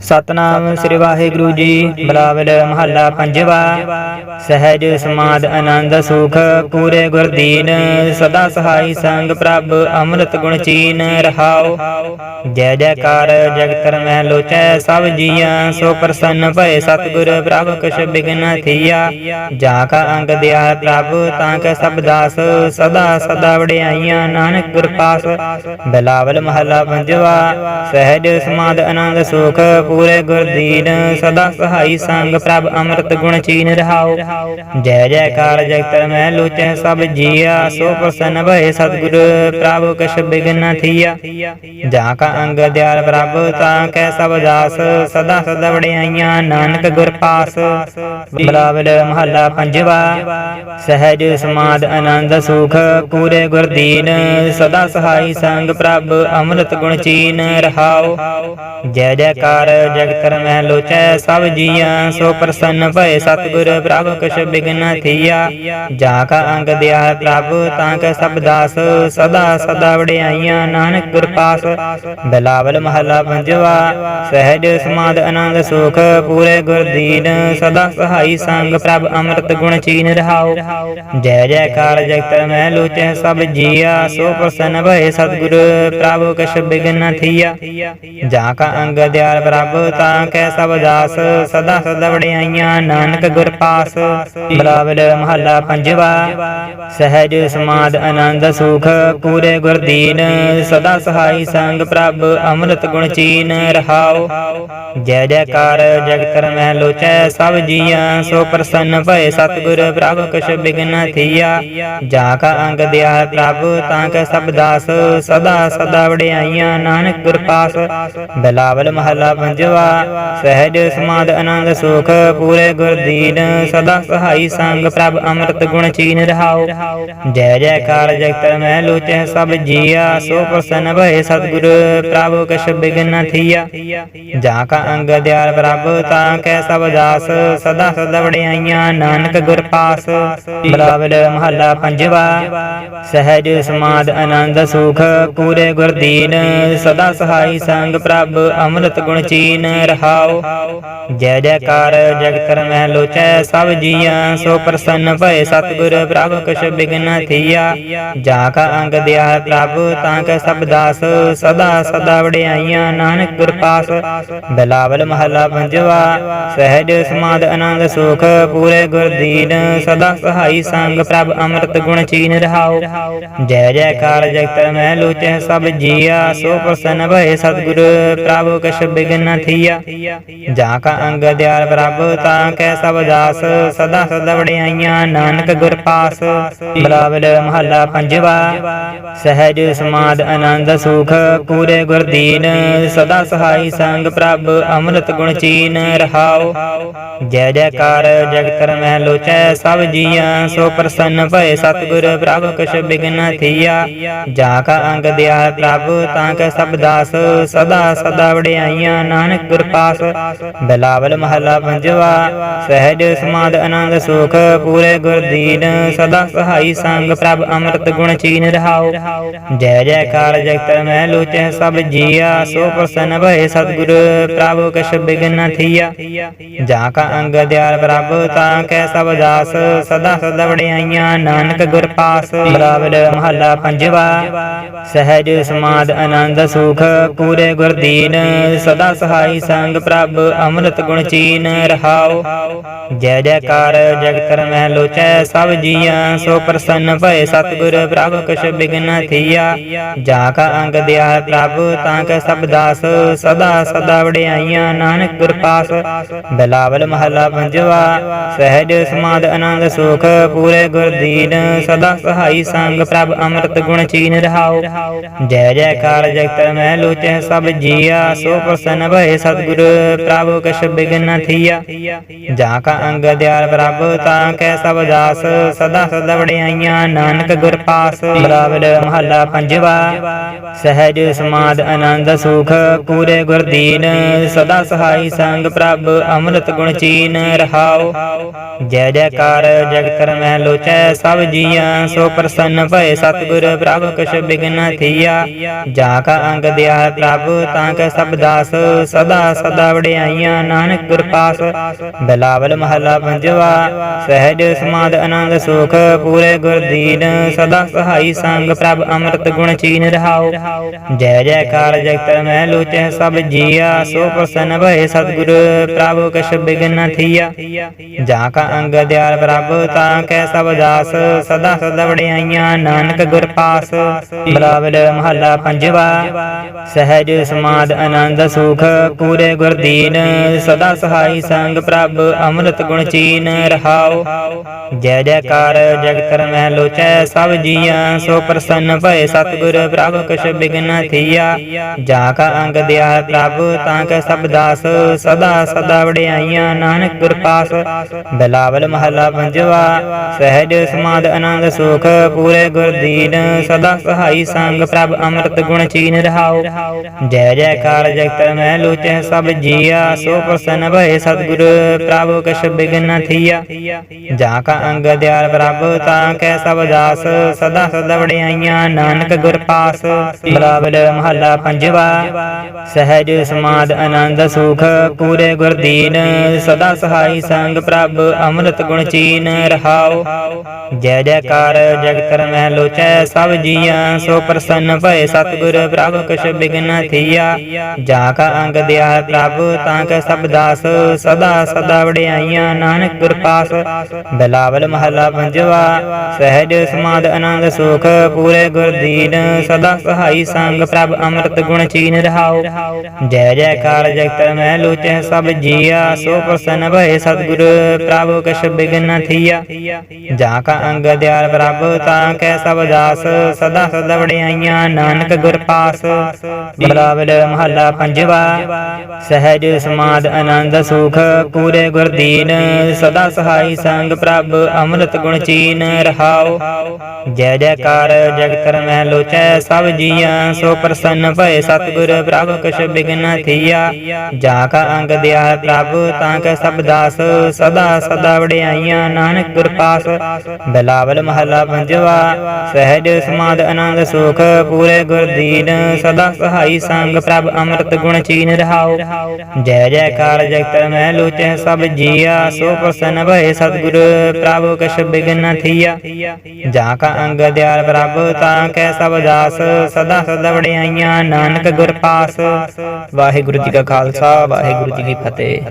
ਸਤਨਾਮ ਸ੍ਰੀ ਵਾਹਿਗੁਰੂ ਜੀ, ਬਲਾਵਲ ਮਹੱਲਾ ਪੰਜਵਾ, ਸਹਿਜ ਸਮਾਦ ਆਨੰਦ ਸੁਖ, ਪੂਰੇ ਗੁਰਦੀਨ, ਸਦਾ ਸਹਾਈ ਸੰਗ ਪ੍ਰਭ, ਅੰਮ੍ਰਿਤ ਗੁਣ ਚੀਨ ਰਹਾਉ ਜੈ ਜੈਕਾਰ ਜਗਤਰ ਮਹਿ ਲੋਚੈ, ਸਭ ਜੀਆਂ ਸੋ ਪ੍ਰਸੰਨ ਭਏ ਸਤਿਗੁਰ, ਪ੍ਰਭ ਕਛ ਬਿਗਨ ਥੀਆ। ਜਾ ਕਾ ਅੰਗ ਦਿਆ ਪ੍ਰਭ, ਤਾਂ ਕੈ ਸਭ ਦਾਸ, ਸਦਾ ਸਦਾ ਵਡਿਆਈਆਂ, ਨਾਨਕ ਗੁਰ ਪਾਸ। ਬਿਲਾਵਲ ਮਹੱਲਾ ਪੰਜਵਾ, ਸਹਿਜ ਸਮਾਦ ਆਨੰਦ ਸੁਖ ਪੂਰੇ ਗੁਰਦੀਨ, ਸਦਾ ਸਹਾਈ ਸੰਗ ਪ੍ਰਭ ਅੰਮ੍ਰਿਤ ਗੁਣ ਚੀਨ ਰਹਾਉ ਜੈ ਜੈਕਾਰ ਜਗਤਰ ਮਹਿ ਲੋਚੈ ਸਭ ਜੀਆ, ਸੋ ਪ੍ਰਸੰਨ ਭਏ ਸਤਿਗੁਰ, ਪ੍ਰਭ ਕਛ ਬਿਗਨ ਥੀਆ। ਜਾ ਕਾ ਅੰਗ ਦਿਆਲ ਪ੍ਰਭ, ਤਾਂ ਕੈ ਸਭ ਦਾਸ, ਸਦਾ ਸਦਾ ਵਡਿਆਈਆਂ, ਨਾਨਕ ਗੁਰ ਪਾਸ। ਬਲਾਵਲ ਮਹੱਲਾ ਪੰਜਵਾ, ਸਹਿਜ ਸਮਾਦ ਆਨੰਦ ਸੁਖ, ਪੂਰੇ ਗੁਰਦੀਨ, ਸਦਾ ਸਹਾਈ ਸੰਗ ਪ੍ਰਭ ਅੰਮ੍ਰਿਤ ਗੁਣ ਚੀਨ ਰਹਾਉ ਜੈ ਜੈਕਾਰ ਜਗਤਰ ਮਹਿ ਲੋਚੈ, ਸਭ ਜੀਆ ਸੋ ਪ੍ਰਸੰਨ ਭਏ ਸਤਿਗੁਰ, ਪ੍ਰਭ ਕਛ ਬਿਗਨ ਥੀਆ। ਜਾ ਕਾ ਅੰਗ ਦਿਆ ਪ੍ਰਭ, ਤਾਂ ਕੈ ਸਭ ਦਾਸ, ਸਦਾ ਸਦਾ ਵਡਿਆਈਆਂ, ਨਾਨਕ ਗੁਰ ਪਾਸ। ਬਿਲਾਵਲ ਮਹੱਲਾ ਪੰਜਵਾ, ਸਹਿਜ ਸਮਾਦ ਆਨੰਦ ਸੁਖ, ਪੂਰੇ ਗੁਰਦੀਨ ਸਦਾ ਸਹਾਈ ਸੰਗ, ਪ੍ਰਭ ਅੰਮ੍ਰਿਤ ਗੁਣ ਚੀਨ ਰਹਾਉ ਜੈ ਜੈਕਾਰ ਜਗਤਰ ਮਹਿ ਲੋਚੈ, ਸਭ ਜੀਆ, ਸੋ ਪ੍ਰਸੰਨ ਭਏ ਸਤਿਗੁਰ, ਪ੍ਰਭ ਕਛ ਬਿਗਨ ਥੀਆ। ਜਾ ਕਾ ਅੰਗ ਦਿਆ ਪ੍ਰਭ ਤਾਂ ਕੈ ਸਭ ਦਾਸ, ਸਦਾ ਸਦਾ ਵਡਿਆਈਆਂ, ਨਾਨਕ ਗੁਰ ਪਾਸ। ਬਲਾਵਲ ਮਹੱਲਾ ਪੰਜਵਾ, ਸਹਿਜ ਸਮਾਦ ਆਨੰਦ ਸੁਖ, ਪੂਰੇ ਗੁਰਦੀਨ, ਸਦਾ ਸਹਾਈ ਸੰਗ ਪ੍ਰਭ, ਅੰਮ੍ਰਿਤ ਗੁਣ ਚੀਨ ਰਹਾਉ ਜੈ ਜੈਕਾਰ ਜਗਤਰ ਮਹਿ ਲੋਚੈ, ਸਭ ਜੀਆਂ, ਸੋ ਪ੍ਰਸੰਨ ਭਏ ਸਤਿਗੁਰ, ਪ੍ਰਭ ਕਛ ਬਿਗਨ ਥੀਆ। ਜਾ ਕਾ ਅੰਗ ਦਿਆ ਪ੍ਰਭ, ਤਾਂ ਕੈ ਸਭ ਦਾਸ, ਸਦਾ ਸਦਾ ਵਡਿਆਈਆਂ, ਨਾਨਕ ਗੁਰ ਪਾਸ। ਬਿਲਾਵਲ ਮਹੱਲਾ ਪੰਜਵਾ ਸਹਿਜ, ਸਮਾਦ ਅਨੰਦ ਸੁਖ, ਪੂਰੇ ਗੁਰਦੀਨ, ਸਦਾ ਸਹਾਈ ਸੰਗ, ਪ੍ਰਭ ਅੰਮ੍ਰਿਤ ਗੁਣ ਚੀਨ ਰਹਾਉ ਜੈ ਜੈਕਾਰ ਜਗਤ ਮਹਿ ਲੋਚੈ ਸਭ ਜੀਆ, ਸੋ ਪ੍ਰਸੰਨ ਭਏ ਸਤਿਗੁਰ, ਪ੍ਰਭ ਕਛ ਬਿਗਨ ਥੀਆ। ਜਾ ਕਾ ਅੰਗ ਦਿਆਲ ਪ੍ਰਭ, ਤਾਂ ਕੈ ਸਭ ਦਾਸ, ਸਦਾ ਸਦਾ ਵਡਿਆਈਆਂ ਨਾਨਕ ਗੁਰ ਪਾਸ। ਬਲਾਵਲ ਮਹੱਲਾ ਪੰਜਵਾ, ਸਹਿਜ, ਸਮਾਦ, ਆਨੰਦ, ਸੁਖ, ਪੂਰੇ ਗੁਰਦੀਨ, ਸਦਾ ਸਹਾਈ ਸੰਗ, ਪ੍ਰਭ ਅੰਮ੍ਰਿਤ ਗੁਣ ਚੀਨ ਰਹਾਉ ਜੈ ਜੈਕਾਰ ਜਗਤ ਮਹਿ ਲੋਚੈ, ਸਭ ਜੀਆਂ ਸੋ ਪ੍ਰਸੰਨ ਭਏ। ਸਤਿਗੁਰ ਪ੍ਰਭ ਕਛ ਬਿਗਨ ਥੀਆ। ਜਾ ਕਾ ਅੰਗ ਦਿਆ ਪ੍ਰਭ, ਤਾਂ ਕੈ ਸਭ ਦਾਸ। ਸਦਾ ਸਦਾ ਵਡਿਆਈਆਂ, ਨਾਨਕ ਗੁਰ ਪਾਸ। ਬਿਲਾਵਲ ਮਹੱਲਾ ਪੰਜਵਾ, ਸਹਿਜ ਸਮਾਦ ਆਨੰਦ ਸੁਖ, ਪੂਰੇ ਗੁਰਦੀਨ ਸਦਾ ਸਹਾਈ ਸੰਗ ਪ੍ਰਭ ਅੰਮ੍ਰਿਤ ਗੁਣ ਚੀਨ ਰਹਾਉ ਜੈ ਜੈਕਾਰ ਜਗਤਰ ਮਹਿ ਲੋਚੈ, ਸਭ ਜੀਆ, ਸੋ ਪ੍ਰਸੰਨ ਭਏ। ਸਤਿਗੁਰ ਪ੍ਰਭ ਕਛ ਬਿਗਨ ਥੀਆ। ਜਾ ਕਾ ਅੰਗ ਦਿਆਲ ਪ੍ਰਭ, ਤਾਂ ਕੈ ਸਭ ਦਾਸ। ਸਦਾ ਸਦਾ ਵਡਿਆਈਆਂ, ਨਾਨਕ ਗੁਰ ਪਾਸ। ਬਲਾਵਲ ਮਹੱਲਾ ਪੰਜਵਾ। ਸਹਿਜ, ਸਮਾਦ, ਆਨੰਦ, ਸੁਖ, ਪੂਰੇ ਗੁਰਦੀਨ। ਸਦਾ ਸਹਾਈ ਸੰਗ ਪ੍ਰਭ, ਅੰਮ੍ਰਿਤ ਗੁਣ ਚੀਨ ਰਹਾਉ ਜੈ ਜੈਕਾਰ ਜਗਤਰ ਮਹਿ ਲੋਚੈ, ਸਭ ਜੀਆਂ, ਸੋ ਪ੍ਰਸੰਨ ਭਏ ਸਤਿਗੁਰ, ਪ੍ਰਭ ਕਛ ਬਿਗਨ ਥੀਆ। ਜਾ ਕਾ ਅੰਗ ਦਿਆ ਪ੍ਰਭ, ਤਾਂ ਕੈ ਸਭ ਦਾਸ। ਸਦਾ ਸਦਾ ਵਡਿਆਈਆਂ ਨਾਨਕ ਗੁਰ ਪਾਸ ਬਿਲਾਵਲ ਮਹੱਲਾ ਪੰਜਵਾ, ਸਹਿਜ ਸਮਾਦ ਆਨੰਦ ਸੁਖ, ਪੂਰੇ ਗੁਰਦੀਨ, ਸਦਾ ਸਹਾਈ ਸੰਗ ਪ੍ਰਭ ਅੰਮ੍ਰਿਤ ਗੁਣ ਚੀਨ ਰਹਾਉ ਜੈ ਜੈਕਾਰ ਜਗਤਰ ਮਹਿ ਲੋਚੈ ਸਭ ਜੀਆ, ਸੋ ਪ੍ਰਸੰਨ ਭਏ ਸਤਿਗੁਰ, ਪ੍ਰਭ ਕਛ ਬਿਗਨ ਥੀਆ। ਜਾ ਕਾ ਅੰਗ ਦਿਆਲ ਪ੍ਰਭ, ਤਾਂ ਕੈ ਸਭ ਦਾਸ, ਸਦਾ ਸਦਾ ਵਡਿਆਈਆਂ ਨਾਨਕ ਗੁਰ ਪਾਸ ਬਲਾਵਲ ਮਹੱਲਾ ਪੰਜਵਾ, ਸਹਿਜ ਸਮਾਦ ਆਨੰਦ ਸੁਖ, ਪੂਰੇ ਗੁਰਦੀਨ, ਸਦਾ ਸਹਾਈ ਸੰਗ ਪ੍ਰਭ ਅੰਮ੍ਰਿਤ ਗੁਣ ਚੀਨ ਰਹਾਉ ਜੈ ਜੈਕਾਰ ਜਗਤਰ ਮਹਿ ਲੋਚੈ ਸਭ ਜੀਆਂ, ਸੋ ਪ੍ਰਸੰਨ ਭਏ ਸਤਿਗੁਰ ਪ੍ਰਭ ਕਛ ਬਿਗਨ ਥੀਆ। ਜਾ ਕਾ ਅੰਗ ਦਿਆ ਪ੍ਰਭ, ਤਾਂ ਕੈ ਸਭ ਦਾਸ, ਸਦਾ ਸਦਾ ਵਡਿਆਈਆਂ, ਨਾਨਕ ਗੁਰ ਪਾਸ। ਬਿਲਾਵਲ ਮਹੱਲਾ ਪੰਜਵਾ, ਸਹਿਜ ਸਮਾਦ ਆਨੰਦ ਸੁਖ, ਪੂਰੇ ਗੁਰਦੀਨ ਸਦਾ ਸਹਾਈ ਸੰਗ ਪ੍ਰਭ ਅੰਮ੍ਰਿਤ ਗੁਣ ਚੀਨ ਰਹਾਉ ਜੈ ਜੈਕਾਰ ਜਗਤਰ ਮਹਿ ਲੋਚੈ ਸਭ ਜੀਆ, ਸੋ ਪ੍ਰਸੰਨ ਭਏ ਸਤਿਗੁਰ ਪ੍ਰਭ ਕਛ ਬਿਗਨ ਥੀਆ। ਜਾ ਕਾ ਅੰਗ ਦਿਆਲ ਪ੍ਰਭ, ਤਾਂ ਕੈ ਸਭ ਦਾਸ, ਸਦਾ ਸਦਾ ਵਡਿਆਈਆਂ, ਨਾਨਕ ਗੁਰ ਪਾਸ। ਬਲਾਵਲ ਮਹੱਲਾ ਪੰਜਵਾ, ਸਹਿਜ ਸਮਾਦ ਆਨੰਦ ਸੁਖ, ਪੂਰੇ ਗੁਰਦੀਨ। ਸਦਾ ਸਹਾਈ ਸੰਗ ਪ੍ਰਭ, ਅੰਮ੍ਰਿਤ ਗੁਣ ਚੀਨ ਰਹਾਉ ਜੈ ਜੈਕਾਰ ਜਗਤਰ ਮਹਿ ਲੋਚੈ, ਸਭ ਜੀਆਂ, ਸੋ ਪ੍ਰਸੰਨ ਭਏ ਸਤਿਗੁਰ ਪ੍ਰਭ ਕਛ ਬਿਗਨ ਥੀਆ। ਜਾ ਕਾ ਅੰਗ ਦਿਆ ਪ੍ਰਭ, ਤਾਂ ਕੈ ਸਭ ਦਾਸ ਸਦਾ ਸਦਾ ਵਡਿਆਈਆਂ, ਨਾਨਕ ਗੁਰਪਾਸ। ਬਿਲਾਵਲ ਮਹੱਲਾ ਪੰਜਵਾ, ਸਹਿਜ ਸਮਾਦ ਆਨੰਦ ਸੁਖ, ਪੂਰੇ ਗੁਰ ਸਦਾ ਸਹਾਈ ਸੰਗ ਪ੍ਰਭ ਅੰਮ੍ਰਿਤ ਗੁਣ ਚੀਨ ਰਹਾਉ ਜੈ ਜੈਕਾਰ ਜਗਤ ਮੈਂ ਲੋਚੈ ਸਭ ਜੀਆ, ਸੋ ਪ੍ਰਸੰਨ ਭਏ ਸਤਿਗੁਰ, ਪ੍ਰਭ ਕਛ ਬਿਗਨ ਨ ਥੀਆ। ਜਾ ਕਾ ਅੰਗ ਦਿਆਲ ਪ੍ਰਭ, ਤਾਂ ਕੈ ਸਭ ਦਾਸ, ਸਦਾ ਸਦਾ ਵਡਿਆਈਆਂ, ਨਾਨਕ ਗੁਰਪਾਸ। ਬਿਲਾਵਲ ਬਲਾਵਲ ਮਹੱਲਾ ਪੰਜਵਾ, ਸਹਿਜ ਸਮਾਦ ਆਨੰਦ ਸੁਖ ਪੂਰੇ ਗੁਰਦੀਨ, ਸਦਾ ਸਹਾਈ ਸੰਗ ਪ੍ਰਭ, ਅੰਮ੍ਰਿਤ ਗੁਣ ਚੀਨ ਰਹਾਉ ਜੈ ਜੈਕਾਰ, ਜਗਤ ਮਹਿ ਲੋਚੈ, ਸਭ ਜੀਆਂ, ਸੋ ਪ੍ਰਸੰਨ ਭਏ ਸਤਿਗੁਰ, ਪ੍ਰਭ ਕਛ ਬਿਗਨ ਥੀਆ। ਜਾ ਕਾ ਅੰਗ ਦਿਆ ਪ੍ਰਭ, ਤਾਂ ਕੈ ਸਭ ਦਾਸ, ਸਦਾ ਸਦਾ ਵਡਿਆਈਆਂ, ਨਾਨਕ ਗੁਰ ਪਾਸ। ਬਿਲਾਵਲ ਮਹੱਲਾ ਪੰਜਵਾ, ਸਹਿਜ ਸਮਾਦ ਆਨੰਦ ਸੁਖ, ਪੂਰੇ ਗੁਰਦੀਨ, ਸਦਾ ਸਹਾਈ ਸੰਗ ਪ੍ਰਭ, ਅੰਮ੍ਰਿਤ ਗੁਣ ਚੀਨ ਰਹਾਓ। ਜੈ ਜੈਕਾਰ, ਜਗਤ ਮਹਿ ਲੋਚੈ ਸਭ ਜੀਆ, ਸੋ ਪ੍ਰਸੰਨ ਭਏ ਸਤਿਗੁਰ, ਪ੍ਰਭ ਕਛ ਬਿਗਨ ਥੀਆ। ਜਾ ਕਾ ਅੰਗ ਦਿਆਲ ਪ੍ਰਭ, ਤਾਂ ਕੈ ਸਭ ਦਾਸ, ਸਦਾ ਸਦਾ ਵਡਿਆਈਆਂ, ਨਾਨਕ ਗੁਰ ਪਾਸ। ਬਲਾਵਲ ਮਹੱਲਾ ਪੰਜਵਾ, ਸਹਿਜ ਸਮਾਦ ਆਨੰਦ ਸੁਖ, ਪੂਰੇ ਗੁਰ ਦੀਨ ਸਦਾ ਸਹਾਈ ਸੰਗ ਪ੍ਰਭ, ਅੰਮ੍ਰਿਤ ਗੁਣ ਚੀਨ ਰਹਾਉ ਜੈ ਜੈਕਾਰ ਜਗਤ ਮਹਿ ਲੋਚੈ, ਸਭ ਜੀਆਂ, ਸੋ ਪ੍ਰਸੰਨ ਭਏ ਸਤਿਗੁਰ, ਪ੍ਰਭ ਕਛ ਬਿਗਨ ਥੀਆ। ਜਾ ਕਾ ਅੰਗ ਦਿਆਲ ਪ੍ਰਭ, ਤਾਂ ਕੈ ਸਭ ਦਾਸ, ਸਦਾ ਸਦਾ ਵਡਿਆਈਆਂ, ਨਾਨਕ ਗੁਰ ਪਾਸ ਬਿਲਾਵਲ ਮਹੱਲਾ ਪੰਜਵਾ, ਸਹਿਜ ਸਮਾਦ ਆਨੰਦ ਸੁਖ, ਪੂਰੇ ਗੁਰ ਸਦਾ ਸਹਾਈ ਸੰਗ ਪ੍ਰਭ ਅੰਮ੍ਰਿਤ ਗੁਣ ਚੀਨ ਰਹਾਉ ਜੈ ਜੈਕਾਰ ਜਗਤ ਮਹਿ ਲੋਚੈ ਸਭ ਜੀਆ, ਸੋ ਪ੍ਰਸੰਨ ਭਏ ਸਤਿਗੁਰ, ਪ੍ਰਭ ਕਛ ਬਿਗਨ ਥੀਆ। ਜਾ ਕਾ ਅੰਗ ਦਿਆਲ ਪ੍ਰਭ, ਤਾਂ ਕੈ ਸਭ ਦਾਸ, ਸਦਾ ਸਦਾ ਵਡਿਆਈਆਂ, ਨਾਨਕ ਗੁਰ ਪਾਸ ਬਲਾਵਲ ਮਹੱਲਾ ਪੰਜਵਾ ਸਹਿਜ ਸਮਾਦ ਆਨੰਦ ਸੁਖ ਪੂਰੇ ਗੁਰਦੀਨ। ਸਦਾ ਸਹਾਈ ਸੰਗ ਪ੍ਰਭ ਅੰਮ੍ਰਿਤ ਗੁਣ ਚੀਨ ਰਹਾਉ ਜੈ ਜੈਕਾਰ ਜਗਤ ਮਹਿ ਲੋਚੈ ਸਭ ਜੀਆਂ। ਸੋ ਪ੍ਰਸੰਨ ਭਏ ਸਤਿਗੁਰ ਪ੍ਰਭ ਕਛ ਬਿਗਨ ਥੀਆ। ਜਾ ਕਾ ਅੰਗ ਦਿਆ ਪ੍ਰਭ, ਤਾਂ ਕੈ ਸਭ ਦਾਸ। ਸਦਾ ਸਦਾ ਵਡਿਆਈਆਂ ਨਾਨਕ ਗੁਰ ਪਾਸ। ਬਿਲਾਵਲ ਮਹੱਲਾ ਪੰਜਵਾ। ਸਹਿਜ ਸਮਾਦ ਆਨੰਦ ਸੁਖ ਪੂਰੇ ਗੁਰਦੀਨ। ਸਦਾ ਸਹਾਈ ਸੰਗ ਪ੍ਰਭ ਅੰਮ੍ਰਿਤ ਗੁਣ ਚੀਨ ਰਹਾਉ ਜੈ ਜੈਕਾਰ ਜਗਤ ਮਹਿ ਲੋਚੈ ਸਭ ਜੀਆ, ਸੋ ਪ੍ਰਸੰਨ ਭਏ ਸਤਿਗੁਰ, ਪ੍ਰਭ ਕਛ ਬਿਗਨ ਥੀਆ। ਜਾ ਕਾ ਅੰਗ ਦਿਆਲ ਪ੍ਰਭ, ਤਾਂ ਕੈ ਸਭ ਦਾਸ, ਸਦਾ ਸਦਾ ਵਡਿਆਈਆਂ, ਨਾਨਕ ਗੁਰ ਪਾਸ। ਵਾਹਿਗੁਰੂ ਜੀ ਕਾ ਖਾਲਸਾ, ਵਾਹਿਗੁਰੂ ਜੀ ਕੀ ਫਤਿਹ।